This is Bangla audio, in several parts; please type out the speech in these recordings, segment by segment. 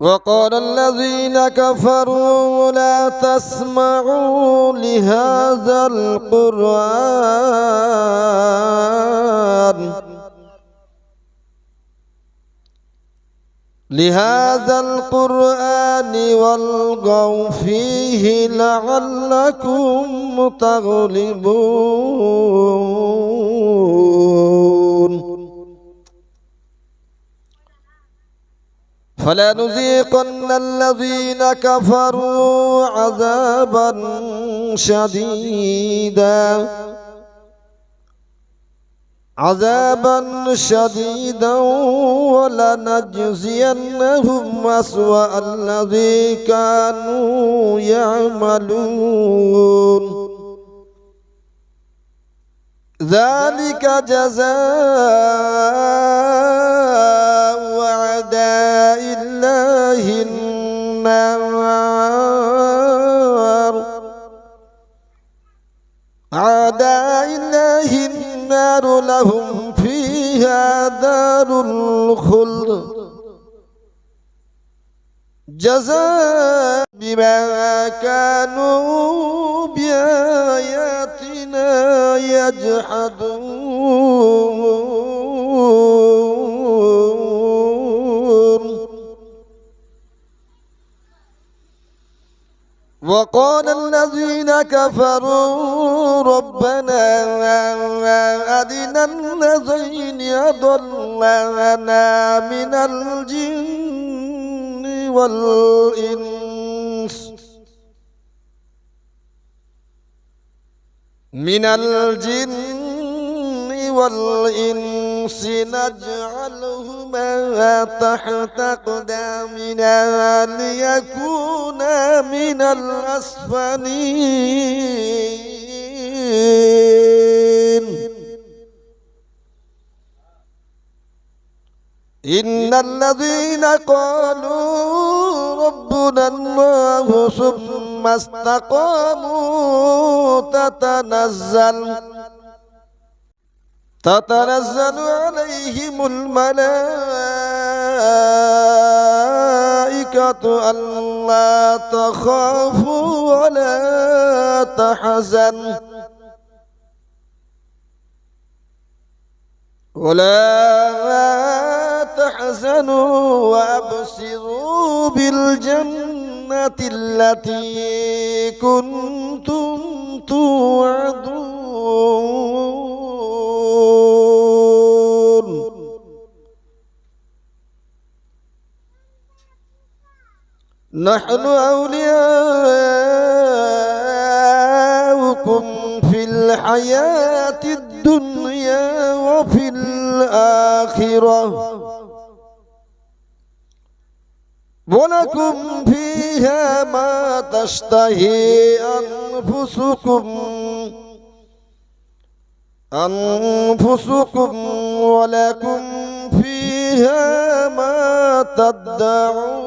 وقال الذين كفروا لا تسمعوا لهذا القرآن. لهذا القرآن والغوا فيه لعلكم تغلبون فلنذيقن الذين كفروا عذابا شديدا. عذابا شديدا ولنجزينهم أسوأ الذي كانوا يعملون. ذلك جزاء أعداء الله النار أعداء الله النار لهم فيها دار الخلد جزاء بما كانوا بآياتنا يجحدون وقال الذين كفروا ربنا أرنا الذين يضلنا من الجن والإنس من الجن والإنس نجعلهما تحت قدامنا ليكونا من الأسفلين. إن الذين قالوا ربنا الله ثم استقاموا تتنزل تتنزل عليهم الملائكة ألا تخافوا ولا تحزنوا ولا تحزنوا وأبصروا بالجنة التي كنتم توعدون. نحن أولياؤكم في الحياة الدنيا وفي الآخرة. ولكم فيها ما تشتهي أنفسكم. أنفسكم ولكم فيها ما تدعون.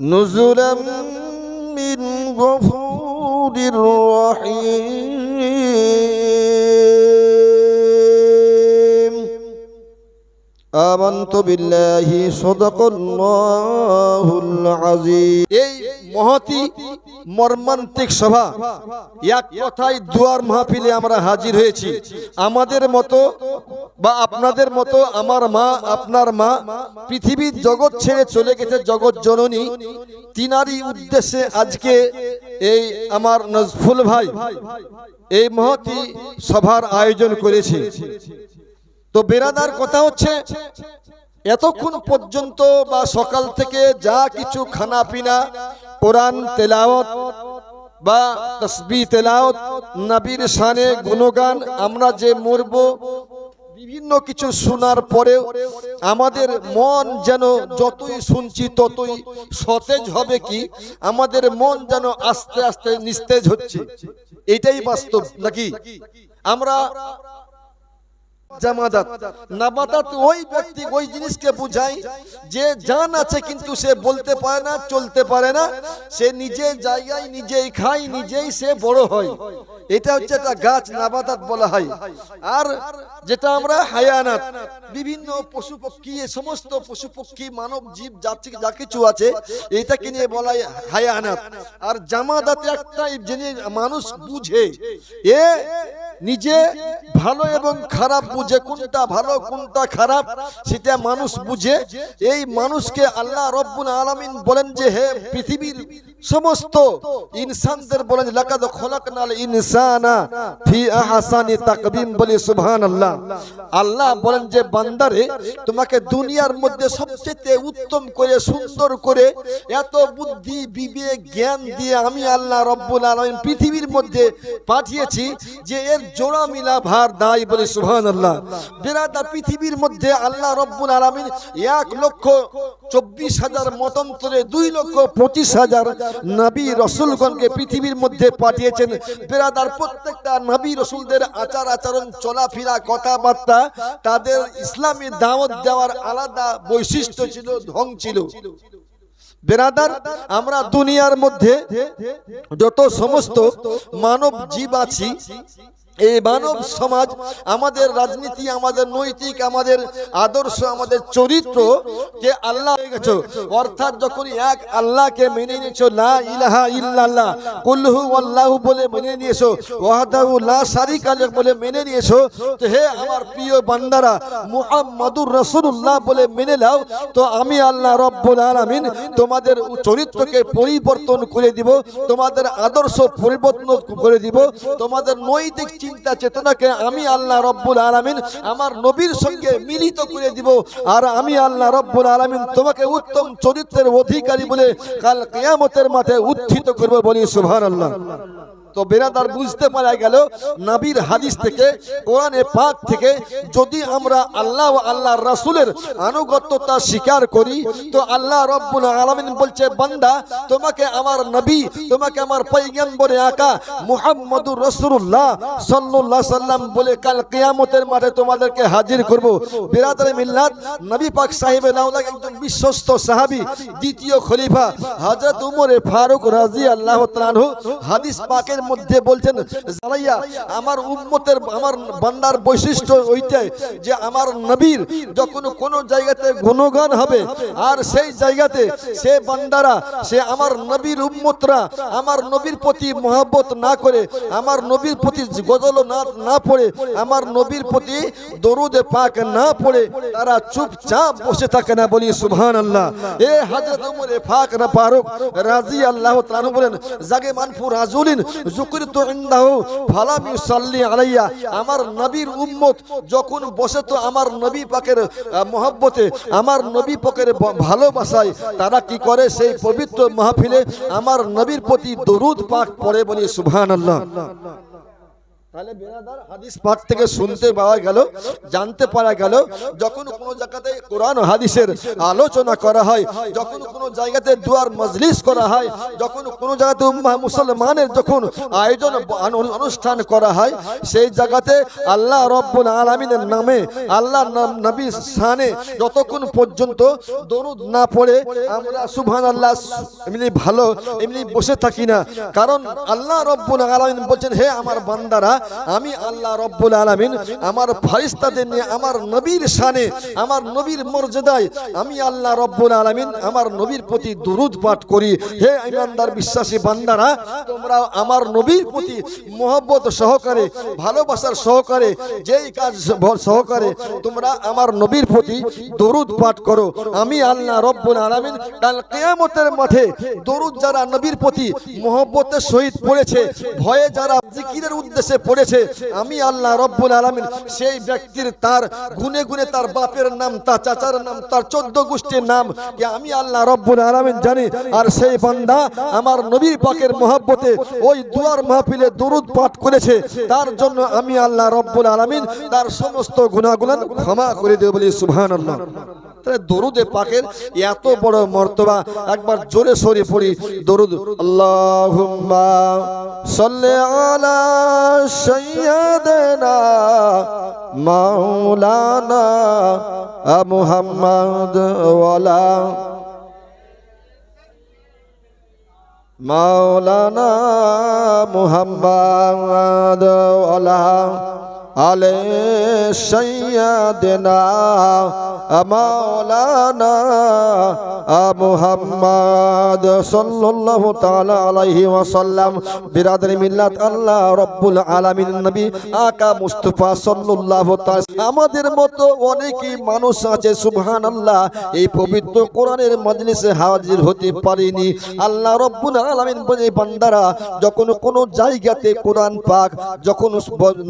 نزلا من غفور رحيم. আমন্ত বিল্লাহি সদকল্লাহুল আজিম এই মহতি মর্মান্তিক সভা, এক কথায় দুয়ার মাহফিলে আমরা হাজির হয়েছি। আমাদের মতো বা আপনাদের মতো আমার মা, আপনার মা পৃথিবীর জগৎ ছেড়ে চলে গেছে, জগৎ জননী। তিনারই উদ্দেশ্যে আজকে এই আমার নজফুল ভাই এই মহতি সভার আয়োজন করেছে। তো বেরাদার কথা হচ্ছে, এতক্ষণ পর্যন্ত বা সকাল থেকে যা কিছু খানা পিনা, কোরআন তেলাওত বা তসবি তেলাওত নবীর শানে গুণগান, আমরা যে মরব, বিভিন্ন কিছু শোনার পরেও আমাদের মন যেন যতই শুনছি ততই সতেজ হবে কি? আমাদের মন যেন আস্তে আস্তে নিস্তেজ হচ্ছে। এটাই বাস্তব, নাকি? আমরা জামাদাত। নাবাদাত ওই ব্যক্তি ওই জিনিসকে বুঝাই যে জান আছে কিন্তু সে বলতে পারে না, চলতে পারে না। সে নিজের জায়গায় নিজেই খায়, নিজেই সে বড় হয়। এটা হচ্ছে একটা গাছ নাবাতাত বলা হয়। আর যেটা আমরা হায়ানাত, বিভিন্ন পশু পক্ষী, এ সমস্ত পশু পক্ষী, মানব জীব থেকে যা কিছু আছে, এটাকে নিয়ে বলা হয় হায়ানাত। আর জামাদাত একটা জিনিস মানুষ বুঝে, এ নিজে ভালো এবং খারাপ কোনটা ভালো, কোনটা খারাপ, সেটা মানুষ বুঝে। এই মানুষকে আল্লাহ রব্বুল আলমিন বলেন যে, হে পৃথিবীর সমস্ত ইনসানদের বলেন, লাকাদ খলাকনাল ইনসানা ফি আহসানি তাকবীম বলি সুবহানাল্লাহ। আল্লাহ বলেন যে, বান্দারে, তোমাকে দুনিয়ার মধ্যে সবচেয়ে উত্তম করে, সুন্দর করে এত বুদ্ধি, বিবেক, জ্ঞান দিয়ে আমি আল্লাহ রব্বুল আলামিন পৃথিবীর মধ্যে পাঠিয়েছি যে এর জোড়া মিলা ভার দায় বলে সুবহানাল্লাহ। বিরাদার পৃথিবীর মধ্যে আল্লাহ রব্বুল আলামিন এক লক্ষ চব্বিশ হাজার মতন্তরে দুই লক্ষ পঁচিশ হাজার নবী রসুলগণকে পৃথিবীর মধ্যে পাঠিয়েছেন। বেরাদার প্রত্যেকটা নবী রসুলদের আচার আচরণ, চলাফেরা, কথাবার্তা, তাদের ইসলামী দাওয়াত দেওয়ার আলাদা বৈশিষ্ট্য ছিল, ঢং ছিল। বেরাদার, আমরা দুনিয়ার মধ্যে যত সমস্ত মানব জীব আছি এই মানব সমাজ, আমাদের রাজনীতি, আমাদের নৈতিক, আমাদের আদর্শ, আমাদের চরিত্র যে আল্লাহ হয়ে গেছো, অর্থাৎ যখন এক আল্লাহকে মেনে নিয়েছো, লা ইলাহা ইল্লাল্লাহ কুল্লহু আল্লাহু বলে মেনে নিয়েছো, ওয়াহদাহু লা শারিকা বলে মেনে নিয়েছো, তো হে আমার প্রিয় বান্দারা, মুহাম্মাদুর রাসূলুল্লাহ বলে মেনে নাও, তো আমি আল্লাহ রব্বুল আলামিন তোমাদের চরিত্রকে পরিবর্তন করে দিব, তোমাদের আদর্শ পরিবর্তন করে দিব, তোমাদের নৈতিক চিন্তা চেতনাকে আমি আল্লাহ রব্বুল আলমিন আমার নবীর সঙ্গে মিলিত করে দিব। আর আমি আল্লাহ রব্বুল আলমিন তোমাকে উত্তম চরিত্রের অধিকারী বলে কাল কেয়ামতের মাঠে উত্থিত করব বলি সুবহানাল্লাহ। তো বেরাদার বুঝতে পারা গেল, নবীর হাদিস থেকে, কোরআনে পাক থেকে যদি আমরা আল্লাহ ও আল্লাহর রাসূলের আনুগত্যতা স্বীকার করি, তো আল্লাহ রব্বুল আলামিন বলছে, বান্দা, তোমাকে আমার নবী, তোমাকে আমার পয়গম্বরে আকা মুহাম্মদুর রাসূলুল্লাহ সাল্লাল্লাহু সাল্লাম বলে কাল কিয়ামতের মাঠে তোমাদেরকে হাজির করব। বিরাদার মিল্লাত, নবী পাক সাহেব লাউলা একজন বিশ্বস্ত সাহাবি, দ্বিতীয় খলিফা, হযরত উমরে ফারুক রাদিয়াল্লাহু আল্লাহ হাদিস পাকের মধ্যে বলছেন জানাইয়া আমার উম্মতের, আমার বান্দার বৈশিষ্ট্য ওইটাই যে আমার নবীর যখন কোনো জায়গাতে গুণগান হবে, আর সেই জায়গাতে সে বান্দারা, সে আমার নবীর উম্মতরা আমার নবীর প্রতি মহব্বত না করে, আমার নবীর প্রতি গজল না না পড়ে, আমার নবীর প্রতি দরুদে পাক না পড়ে, তারা চুপচাপ বসে থাকে না বলি সুবহান আল্লাহ এ উমরে ফাক না ফারুক রাজি আল্লাহ তাআলা বলেন, জাগে মানফু রাজুলিন যুকরিতু ইন্দাহু, ফালাম ইউসাল্লি আলাইয়া, আমার নবীর উম্মত যখন বসে তো আমার নবী পাকের মহব্বতে, আমার নবী পাকের ভালোবাসায়, তারা কি করে সেই পবিত্র মাহফিলে আমার নবীর প্রতি দরুদ পাক পড়ে বলি, সুবহানাল্লাহ। তাহলে হাদিস পাক থেকে শুনতে পাওয়া গেল জানতে পারা গেল যখন কোনো জায়গাতে কোরআন হাদিসের আলোচনা করা হয় যখন কোনো জায়গাতে দুয়ার মজলিস করা হয় যখন কোনো জায়গাতে মুসলমানের যখন আয়োজন অনুষ্ঠান করা হয় সেই জায়গাতে আল্লাহ রব্বুল আলামিনের নামে আল্লাহ নাম- নবী স্থানে যতক্ষণ পর্যন্ত দরুদ না পড়ে আমরা সুবহান আল্লাহ এমনি ভালো এমনি বসে থাকি না। কারণ আল্লাহ রব্বুল আলামিন বলছেন হে আমার বান্দারা আমি আল্লাহ রব্বুল আলামিন আমার ফারিস্তাদের নিয়ে আমার নবীর শানে, আমার নবীর মর্যাদায় আমি আল্লাহ রব্বুল আলামিন আমার নবীর প্রতি দুরুদ পাঠ করি। হে ইমানদার বিশ্বাসী বান্দারা তোমরা আমার নবীর প্রতি মোহব্বত সহকারে, ভালোবাসার সহকারে, যেই কাজ সহকারে তোমরা আমার নবীর প্রতি দরুদ পাঠ করো। আমি আল্লাহ রব্বুল আলামিন কাল কিয়ামতের মাঠে দরুদ যারা নবীর প্রতি মোহব্বতের সহিত পড়েছে, ভয়ে যারা জিকিরের উদ্দেশ্যে পড়েছে, আমি আল্লাহ রব্বুল আলামিন সেই ব্যক্তির তার গুনে গুনে তার বাপের নাম, তার চাচার নাম, তার চোদ্দ গোষ্ঠীর নাম যে আমি আল্লাহ রব্বুল আলামিন জানি? আর সেই বান্দা আমার নবীর পাকের মহব্বতে ওই দুয়ার মাহফিলে দরুদ পাঠ করেছে। তার জন্য আমি আল্লাহ রব্বুল আলামিন তার সমস্ত গুনাহগুলো ক্ষমা করে দেব বলি, সুবহানাল্লাহ। তাহলে দরুদে পাকের এত বড় মর্তবা। একবার জোরে সরে পড়ি, দরুদ, আল্লাহুম্মা সাল্লি আলা সাইয়্যিদিনা মাওলানা মুহাম্মদ ওয়ালা মাওলানা মুহাম্মদ আলা সৈয়দনা মাওলানা মুহাম্মদ সাল্লাল্লাহু তাআলা আলাইহি ওয়াসাল্লাম। বিরাদরি মিল্লাত আল্লাহ রব্বুল আলামিন নবী আকা মুস্তাফা সাল্লাল্লাহু তাআলা। আমাদের মতো অনেকই মানুষ আছে, সুবহানাল্লাহ, এই পবিত্র কোরআনের মজলিসে হাজির হতে পারেনি। আল্লাহ রব্বুল আলামিন বলে বান্দারা, যখন কোন জায়গাতে কোরআন পাক, যখন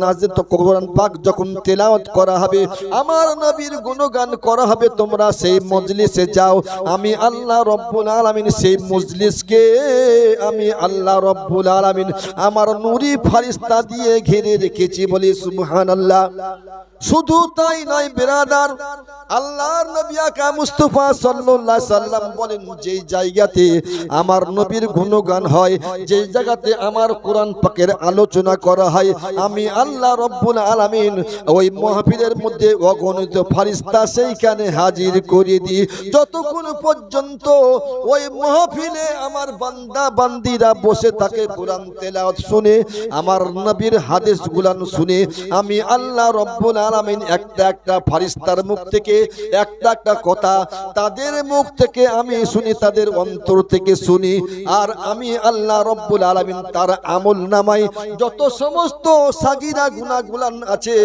নাজিল কোরআন পাক যখন তেলাওয়াত করা হবে, আমার নবীর গুণগান করা হবে, তোমরা সেই মজলিসে যাও। আমি আল্লাহ রব্বুল আলামিন সেই মজলিসকে, আমি আল্লাহ রব্বুল আলামিন আমার নুরি ফারিস্তা দিয়ে ঘিরে রেখেছি বলি সুবহানাল্লাহ। শুধু তাই নয়, বেরাদার, আল্লাহর নবী আকা মুস্তাফা সাল্লাল্লাহু সাল্লাম বলেন, যেই জায়গাতে আমার নবীর গুণগান হয়, যেই জায়গাতে আমার কোরআন পাকের আলোচনা করা হয়, আমি আল্লাহ রব্বুল আলামিন, ওই মাহফিলের মধ্যে অগণিত ফারিস্তা সেইখানে হাজির করে দিই যতক্ষণ পর্যন্ত ওই মাহফিলে আমার বান্দা, বান্দিরা বসে থাকে কোরআন তেলাওয়াত শুনে, আমার নবীর হাদিস গুলান শুনে, আমি আল্লাহ রব্বুল আলামিন একটা একটা ফারিস্তার মুখ থেকে একটা একটা কথা তাদের মুখ থেকে আমি শুনি, তাদের অন্তর থেকে শুনি, আর আমি আল্লাহ রব্বুল আলামিন তার আমল নামাই যত সমস্ত সাগিরা গুনাহগুলান আছে।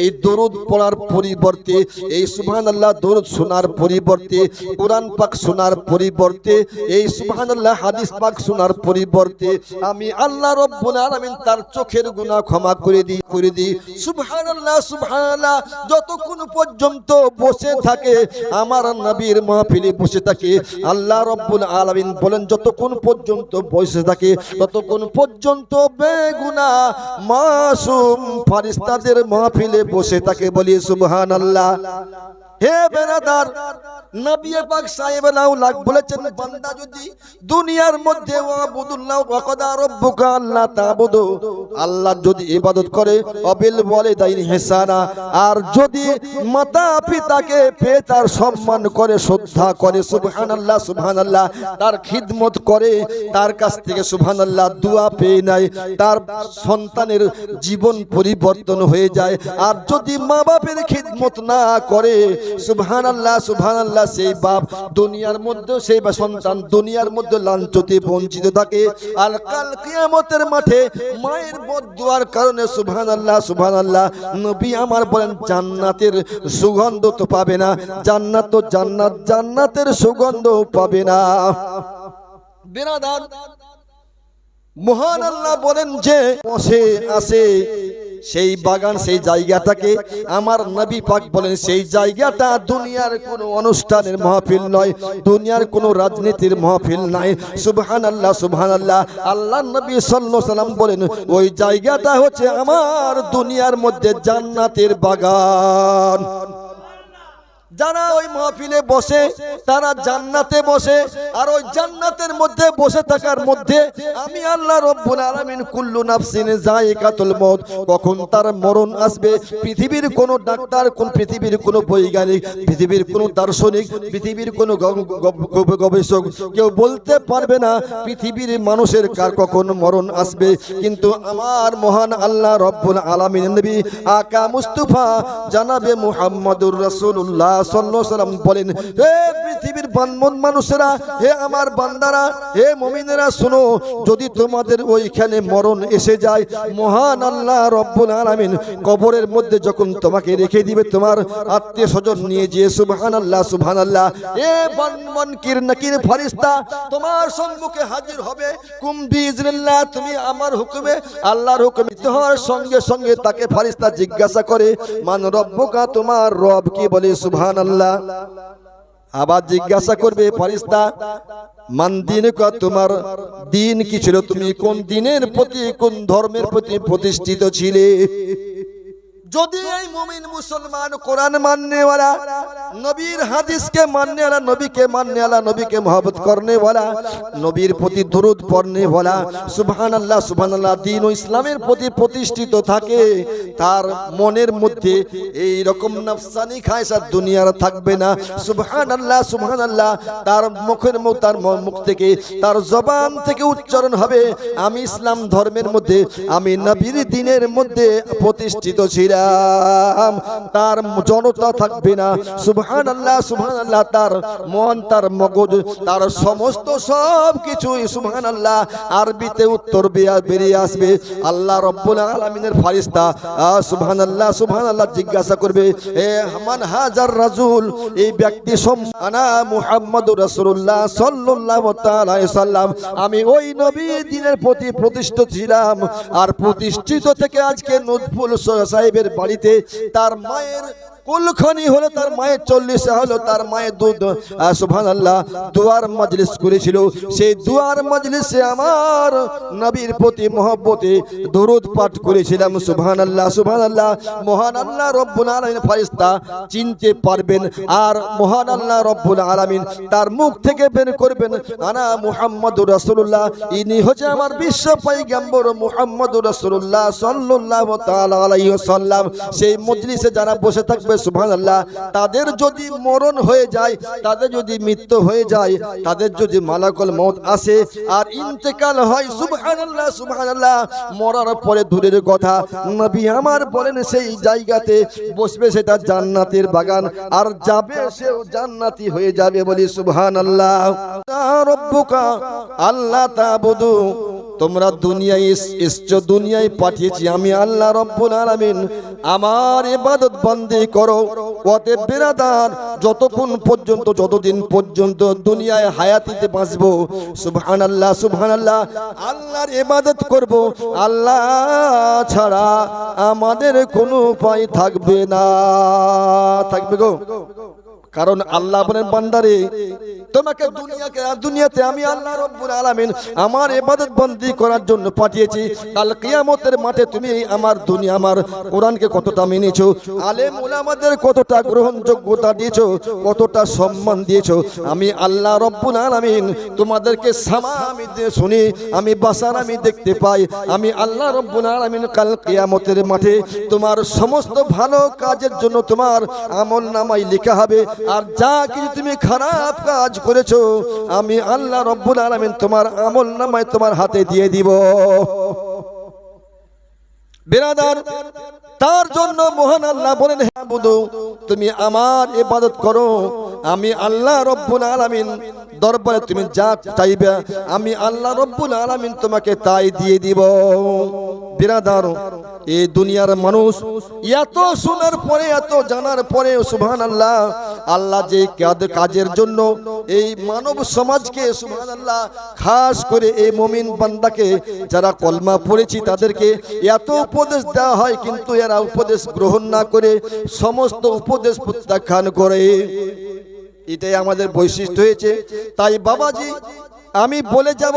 এই দরুদ পড়ার পরিবর্তে, এই সুবহানাল্লাহ দরুদ শোনার পরিবর্তে, কোরআন পাক শোনার পরিবর্তে, এই সুবহানাল্লাহ হাদিস পাক শোনার পরিবর্তে, আমি আল্লাহ রব্বুল আলামিন তার চোখের গুনাহ ক্ষমা করে দিই করে দিই। সুবহানাল্লাহ সুবহানাল্লাহ, যতক্ষণ পর্যন্ত বসে থাকে, আমার নবীর মাহফিলে বসে থাকে, আল্লাহ রব্বুল আলামিন বলেন, যতক্ষণ পর্যন্ত বসে থাকে, ততক্ষণ পর্যন্ত বেগুনা মাসুম ফারিস্তাদের মাহফিলে বসে তাকে বলি সুবহান আল্লাহ হে বেরাদার, নবী পাক সাহেব লাগ বলেছেন, বান্দা যদি দুনিয়ার মধ্যে ওয়া বুদুল্লাহ ওয়া কদা রব্বুকা আল্লাহ তাবুদু। আল্লাহ যদি ইবাদত করে, অবিল বলে দাইন হেসানা। আর যদি মাতা পিতাকে পেয়ে তার সম্মান করে, শ্রদ্ধা করে, সুবহানাল্লাহ সুবহানাল্লাহ, তার খিদমত করে, তার কাছ থেকে সুবহানাল্লাহ দোয়া পেয়ে নেয়, তার সন্তানের জীবন পরিবর্তন হয়ে যায়। আর যদি মা বাপের খিদমত না করে, সুবহানাল্লাহ সুবহানাল্লাহ, সেই বাপ দুনিয়ার মধ্যে, সেই সন্তান দুনিয়ার মধ্যে লাঞ্ছতে বঞ্চিত থাকে। আর কাল কিয়ামতের মাঠে মায়ের বদুয়ার কারণে সুভান আল্লাহ সুভান সুবহানাল্লাহ। নবী আমার বলেন, জান্নাতের সুগন্ধ তো পাবে না। জান্নাত তো জান্নাত, জান্নাতের সুগন্ধ পাবে না। বিরাদার মহান আল্লাহ বলেন যে বসে আছে সেই বাগান, সেই জায়গাটাকে আমার নবী পাক বলেন, সেই জায়গাটা দুনিয়ার কোনো অনুষ্ঠানের মাহফিল নয়, দুনিয়ার কোনো রাজনীতির মাহফিল নাই। সুবহান আল্লাহ সুবহান আল্লাহ আল্লাহ নবী আলাইহি সাল্লাম বলেন, ওই জায়গাটা হচ্ছে আমার দুনিয়ার মধ্যে জান্নাতের বাগান। যারা ওই মাহফিলে বসে, তারা জান্নাতে বসে, আর ওই জান্নাতের মধ্যে বসে থাকার মধ্যে আমি আল্লাহ রব্বুল আলামিন কুল্লু নাফসিন যায়িকাতুল মউত, কখন তার মরণ আসবে, পৃথিবীর কোন ডাক্তার, কোন পৃথিবীর কোন বৈজ্ঞানিক, পৃথিবীর কোন দার্শনিক, পৃথিবীর কোন গবেষক, কেউ বলতে পারবে না, পৃথিবীর মানুষের কার কখন মরণ আসবে। কিন্তু আমার মহান আল্লাহ রব্বুল আলামিন নবী আকা মুস্তাফা, জানাবে মুহাম্মাদুর রাসূলুল্লাহ সাল্লাল্লাহু সাল্লাম বলেন, হে পৃথিবীর মানুষেরা, হে আমার বান্দারা, হে মুমিনেরা যদি তোমাদের ওইখানে মরণ এসে যায়, মহান আল্লাহ রব্বুল আলামিন কবরের মধ্যে যখন তোমাকে রেখে দিবে, তোমার আত্মীয় স্বজন নিয়ে যেয়ে, সুবহানাল্লাহ সুবহানাল্লাহ, এ বানমন কির নাকির তোমার সম্মুখে হাজির হবে। কুম বিইজনিল্লাহ, তুমি আমার হুকুমে, আল্লাহর হুকুমে হওয়ার সঙ্গে সঙ্গে তাকে ফেরেশতা জিজ্ঞাসা করে, মান রব্বুকা, তোমার রব কি বলে সুবহানাল্লাহ। আবার জিজ্ঞাসা করবে ফরিস্তা মান দিন তোমার দিন কি ছিল? তুমি কোন দিনের প্রতি, কোন ধর্মের প্রতি প্রতিষ্ঠিত ছিলে? যদি এই মুমিন মুসলমান কোরআন মাননেওয়ালা নবীর হাদিসকে মাননে আলা, নবীকে মাননে আলা, নবীকে মহাবত করনে ওয়ালা নবীর প্রতি দরুদ পড়নে ওয়ালা সুবহানাল্লাহ সুবহানাল্লাহ দ্বীন ও ইসলামের প্রতি প্রতিষ্ঠিত থাকে। তার মনের মধ্যে এই রকম নফসানি খায়সা দুনিয়ার থাকবে না। সুবহানাল্লাহ সুবহানাল্লাহ, তার মুখের মুখ, তার মুখ থেকে, তার জবান থেকে উচ্চারণ হবে, আমি ইসলাম ধর্মের মধ্যে, আমি নবীর দিনের মধ্যে প্রতিষ্ঠিত ছিলাম। তার জনতা থাকবে না। সুবহান আল্লাহ সুবহান আল্লাহ তার মন, তার মগজ, তার সমস্ত সব কিছু সুবহান আল্লাহ আরবিতে উত্তর বেরিয়ে আসবে। আল্লাহ রব্বুল আলমিনের ফারিস্তা সুবহান আল্লাহ সুবহান আল্লাহ জিজ্ঞাসা করবে, এ হামান হাজার রাজুল? এই ব্যক্তি আনা রাসূলুল্লাহ সাল্লাল্লাহু তাআলা সাল্লাম। আমি ওই নবী দিনের প্রতি প্রতিষ্ঠিত ছিলাম। আর প্রতিষ্ঠিত থেকে আজকে নজফুল সাহেবের বাড়িতে তার মায়ের কুলখনি হলো তার মায়ের চল্লিশ হলো তার মায়ের দুধ। সুভান আল্লাহ দুয়ার মজলিস করেছিল। সেই দুয়ার মজলিসে আমার নবীর প্রতি মহব্বতে দরুদ পাঠ করেছিলাম। সুবহান আল্লাহ সুবহান আল্লাহ মহান আল্লাহ রব্বুল আলামিন ফারিস্তা চিনতে পারবেন আর মহান আল্লাহ রব্বুল আলামিন তার মুখ থেকে বের করবেন। আনা মুহাম্মাদুর রাসূলুল্লাহ, ইনি হচ্ছে আমার বিশ্ব পয়গম্বর মুহাম্মাদুর তাআলা আলাইহি ওয়াসাল্লাম। সেই মজলিসে যারা বসে থাকবে সুবহানাল্লাহ। তাদের যদি মরণ হয়ে যায়, তাদের যদি মৃত্যু হয়ে যায়, তাদের যদি মালাকুল মউত আসে আর ইন্তেকাল হয়, সুবহানাল্লাহ সুবহানাল্লাহ। মরার পরে দূরের কথা, নবী আমার বলেন সেই জায়গাতে বসবে সেটা জান্নাতের বাগান, আর যাবে সেও জান্নাতি হয়ে যাবে বলি সুবহানাল্লাহ। রব্বুকা আল্লাহ তাবুদু তোমরা দুনিয়ায় এস- এসছো, দুনিয়ায় পাঠিয়েছি আমি আল্লাহ রব্বুল আলামিন। আমার ইবাদত বন্দি করো। অতএব বেরাদার, যতক্ষণ পর্যন্ত, যতদিন পর্যন্ত দুনিয়ায় হায়াতিতে বাঁচবো, সুবহানাল্লাহ সুবহানাল্লাহ, আল্লাহর ইবাদত করব। আল্লাহ ছাড়া আমাদের কোনো উপায় থাকবে না। থাকবে গো। কারণ আল্লাহ বলেন, বান্দারে তোমাকে দুনিয়াকে দুনিয়াতে আমি আল্লাহ রব্বুল আলামিন আমার ইবাদত বন্দি করার জন্য পাঠিয়েছি। কাল কিয়ামতের মাঠে তুমি আমার দুনিয়া, আমার কোরআনকে কতটা মেনেছো? আলেম ওলামাদের কতটা গ্রহণযোগ্যতা দিয়েছ? কতটা সম্মান দিয়েছ? আমি আল্লাহ রব্বুল আলামিন তোমাদেরকে সামা আমি শুনি, আমি বাসার আমি দেখতে পাই। আমি আল্লাহ রব্বুল আলামিন কাল কিয়ামতের মাঠে তোমার সমস্ত ভালো কাজের জন্য তোমার আমল নামাই লেখা হবে। আর যা কিছু তুমি খারাপ কাজ করেছ, আমি আল্লাহ রব্বুল আলমিন তোমার আমল নামায় তোমার হাতে দিয়ে দিব। বেরাদার, তার জন্য মহান আল্লাহ বলেন হ্যাঁ বুধু তুমি আমার ইবাদত করো, আমি আল্লাহ রব্বুল আলামিন দরবারে তুমি যা চাইবে, আমি আল্লাহ রব্বুল আলামিন তোমাকে তাই দিয়ে দিব। বিরাদার এই দুনিয়ার মানুষ, এত শোনার পরে, এত জানার পরে সুবহান আল্লাহ আল্লাহ যে কাজের জন্য এই মানব সমাজকে সুবহান আল্লাহ খাস করে এই মমিন বান্দাকে যারা কলমা পড়েছি, তাদেরকে এত উপদেশ দেওয়া হয়, কিন্তু এরা উপদেশ গ্রহণ না করে সমস্ত উপদেশ প্রত্যাখ্যান করে। এটাই আমাদের বৈশিষ্ট্য হয়েছে। তাই বাবাজি, আমি বলে যাব,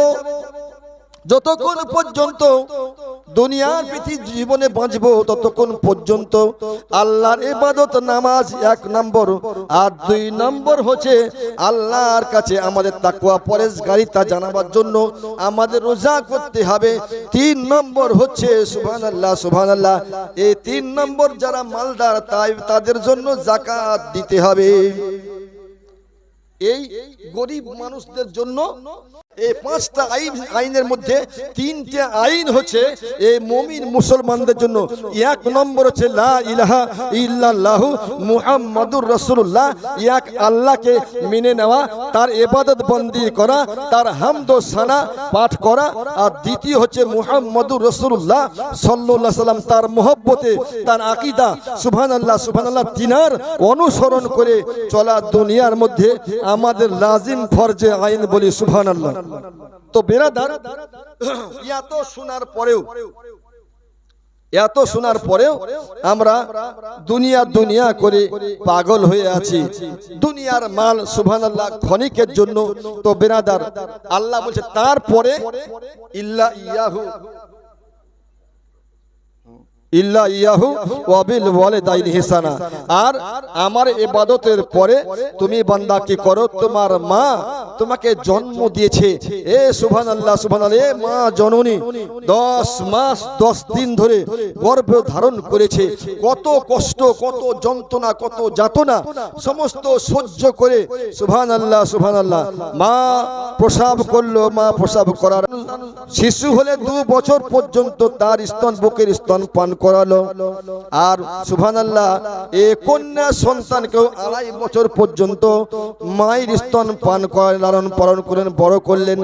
যতক্ষণ পর্যন্ত দুনিয়ার পৃথিবী জীবনে বাঁচবো, ততক্ষণ পর্যন্ত আল্লাহর ইবাদত নামাজ এক নম্বর, আর দুই নম্বর হচ্ছে আল্লাহর কাছে আমাদের তাকুয়া পরেশগারি তা জানাবার জন্য আমাদের রোজা করতে হবে। তিন নম্বর হচ্ছে সুবহান আল্লাহ আল্লাহ এই তিন নম্বর যারা মালদার, তাই তাদের জন্য জাকাত দিতে হবে। এই গরিব মানুষদের জন্য এই পাঁচটা আইন, আইনের মধ্যে তিনটে আইন হচ্ছে এই মমিন মুসলমানদের জন্য। এক নম্বর হচ্ছে লা ইলাহা ইল্লাল্লাহু মুহাম্মাদুর এক আল্লাহকে মেনে নেওয়া, তার ইবাদত বন্দি করা, তার হামদ সানা পাঠ করা। আর দ্বিতীয় হচ্ছে মুহাম্মাদুর রাসূলুল্লাহ সাল্লাল্লাহু সাল্লাম তার মহব্বতে, তার আকীদা, সুবহানাল্লাহ সুবহানাল্লাহ, তিনার অনুসরণ করে চলা দুনিয়ার মধ্যে আমাদের লাজিম ফরজে আইন বলি সুবহানাল্লাহ। তো বেরাদার এত শোনার পরেও এত শোনার পরেও আমরা দুনিয়া দুনিয়া করে পাগল হয়ে আছি। দুনিয়ার মাল সুবহানাল্লাহ ক্ষণিকের জন্য তো বেরাদার, আল্লাহ বলছে, তারপরে ইল্লা ইয়াহু ইল্লা ইয়াহু ওয়াবিল ওয়ালিদাইনি হিসানা। আর আমার ইবাদতের পরে তুমি বান্দা কি করো? তোমার মা তোমাকে জন্ম দিয়েছে। এ সুবহানাল্লাহ সুবহানাল্লাহ, এ মা জননী 10 মাস 10 দিন ধরে গর্ভ ধারণ করেছে। কত কষ্ট, কত যন্ত্রণা, কত যাতনা সমস্ত সহ্য করে সুবহানাল্লাহ সুবহানাল্লাহ। মা প্রসাব করল, মা প্রসাব করার শিশু হলে দু বছর পর্যন্ত তার স্তন, বুকের স্তন পান করালো। আর সুবহানাল্লাহ, এ কন্যা সন্তানকেও আড়াই বছর পর্যন্ত মায়ের স্তন পান করেন লালন পালন করেন বড় করলেন।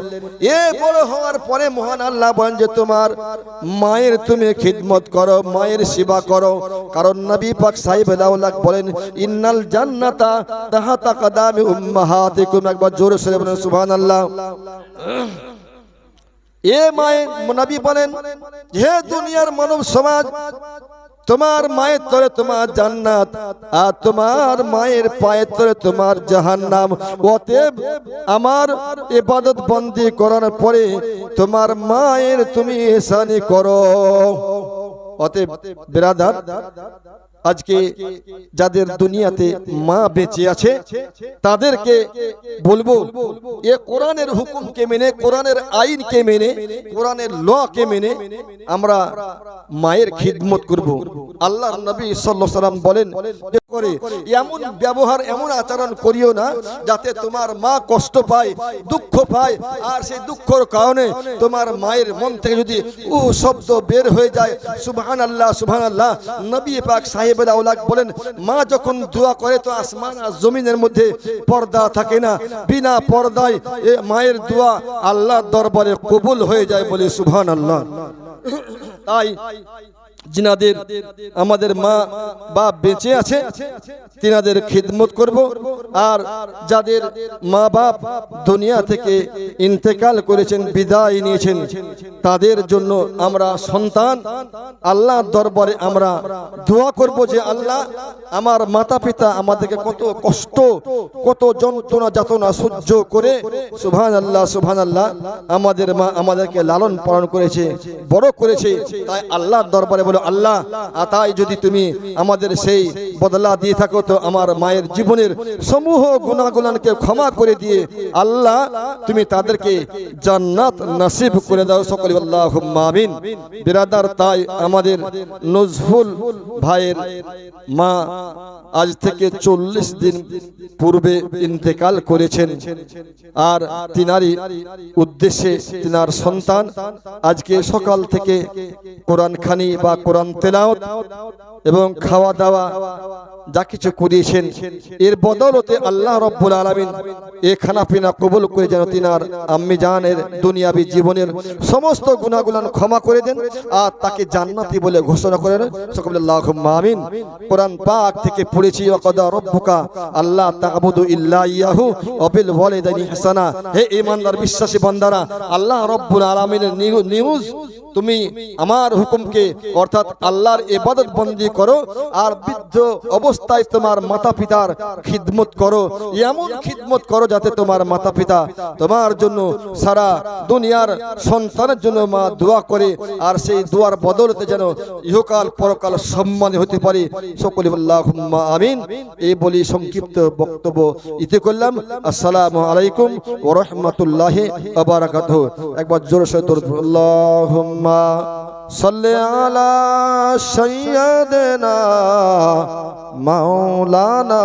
এ বড় হওয়ার পরে মহান আল্লাহ বলেন যে, তোমার মায়ের তুমি খিদমত করো, মায়ের সেবা করো। কারণ নবী পাক সাহেব লাউলাক বলেন, ইন্নাল জান্নাতা তাহাতা কাদামি উম্মাহাতিকুম। একবার জোরে সরে বলেন, সুবহানাল্লাহ। এ মায়ের নবী বলেন, হে দুনিয়ার মানব সমাজ, তোমার মায়ের তরে তোমার জান্নাত, আর তোমার মায়ের পায়ের তরে তোমার জাহান্নাম। অতএব আমার ইবাদত বন্দি করার পরে তোমার মায়ের তুমি এসানি করো। অতএব, বেরাদার আজকে যাদের দুনিয়াতে মা বেঁচে আছে, তাদেরকে বলব, এ কোরআনের হুকুমকে মেনে, কোরআনের আইনকে মেনে, কোরআনের লকে মেনে আমরা মায়ের খিদমত করব। আল্লাহ নবী সাল্লাল্লাহু সাল্লাম বলেন করে। এমন ব্যবহার এমন আচরণ করিও না যাতে তোমার মা কষ্ট পায় দুঃখ পায়। আর সেই দুঃখর কারণে তোমার মায়ের মন থেকে যদি উ শব্দ বের হয়ে যায় সুবহান আল্লাহ সুবহান আল্লাহ নবী পাক সাহেবের আউলাক বলেন মা যখন দোয়া করে তো আসমান আর জমিনের মধ্যে পর্দা থাকে না। বিনা পর্দায় এ মায়ের দোয়া আল্লাহর দরবারে কবুল হয়ে যায় বলে সুবহান আল্লাহ তাই জিনাদের আমাদের মা বা বেঁচে আছে, তিনাদের খিদমত করব, আর যাদের মা বাপ দুনিয়া থেকে ইন্তেকাল করেছেন, বিদায় নিয়েছেন, তাদের জন্য আমরা সন্তান। আল্লাহর দরবারে আমরা দোয়া করব যে আল্লাহ, আমার মাতা পিতা আমাদেরকে কত কষ্ট, কত যন্ত্রণা, যাতনা সহ্য করে সুবহান আল্লাহ সুবহান আল্লাহ আমাদের মা আমাদেরকে লালন পালন করেছে, বড় করেছে। তাই আল্লাহর দরবারে বলো আল্লাহ, আর তাই যদি তুমি আমাদের সেই বদলা দিয়ে থাকো, তো আমার মায়ের জীবনের সমূহ গুণাগুলানকে ক্ষমা করে দিয়ে আল্লাহ তুমি তাদেরকে জান্নাত নাসিব করে দাও সকলে। আল্লাহ আমিন। বিরাদার, তাই আমাদের নজফুল ভাইয়ের মা আজ থেকে চল্লিশ দিন পূর্বে ইন্তেকাল করেছেন। আর তিনারই উদ্দেশ্যে তিনার সন্তান আজকে সকাল থেকে কোরআন খানি বা কোরআন তেলাওত এবং খাওয়া দাওয়া যা কিছু করিয়েছেন, এর বদলতে আল্লাহ রব্বুল আলমিন এ খানা পিনা কবুল করে যেন তিনার আম্মি জানের দুনিয়াবি জীবনের সমস্ত গুণাগুলান ক্ষমা করে দেন আর তাকে জান্নাতি বলে ঘোষণা করেন। সকল আল্লাহ আমিন। কোরআন পাক থেকে পড়েছি, ওয়াকাদা রব্বুকা আল্লাহ তা'বুদু ইল্লা ইয়াহু ওয়া বিল ইহসানা হে ইমানদার বিশ্বাসী বান্দারা, আল্লাহ রব্বুল আলামিনের নিউ- নিউজ তুমি আমার হুকুমকে অর্থাৎ আল্লাহর ইবাদত বন্দি করো আর বৃদ্ধ অবস্থায় তোমার মাতা পিতার খিদমত করো, এমন খিদমত করো যাতে তোমার মাতা পিতা তোমার জন্য সারা দুনিয়ার সন্তানের জন্য মা দোয়া করে আর সেই দোয়ার বদলতে যেন ইহকাল পরকাল সম্মানে হতে পারে। সকলে আমিন। এই বলি সংক্ষিপ্ত বক্তব্য ইতি করলাম। আসসালামু আলাইকুম ওয়া রাহমাতুল্লাহি ওয়া বারাকাতুহু। একবার জোরে সরে আল্লাহুম্মা সাল্লি আলা সাইয়্যিদিনা মাওলানা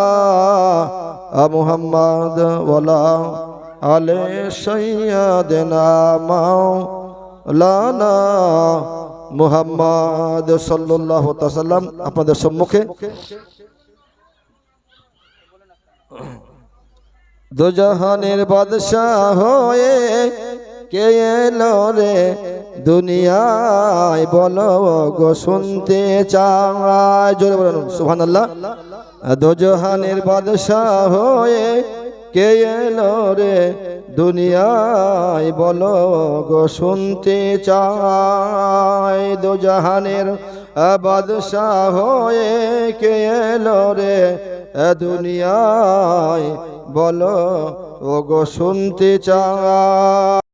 মুহাম্মদ ওয়ালা আলে সাইয়্যিদিনা মাওলানা মুহাম্মদ সাল্লাল্লাহু তাআলা আপনাদের সম্মুখে দুজাহানের বাদশাহ হয়ে কে এলো রে দুনিয়ায়? বলো গো, শুনতে চায় জোরে বলুন সুহান আল্লাহ দুজাহানের বাদশাহ হয়ে কে এলো রে দুনিয়ায়? বলো গো, শুনতে চায় দুজাহানের বাদশাহ হয়ে কে এলো রে দুনিয়ায়? বলো ও গো, শুনতে চায়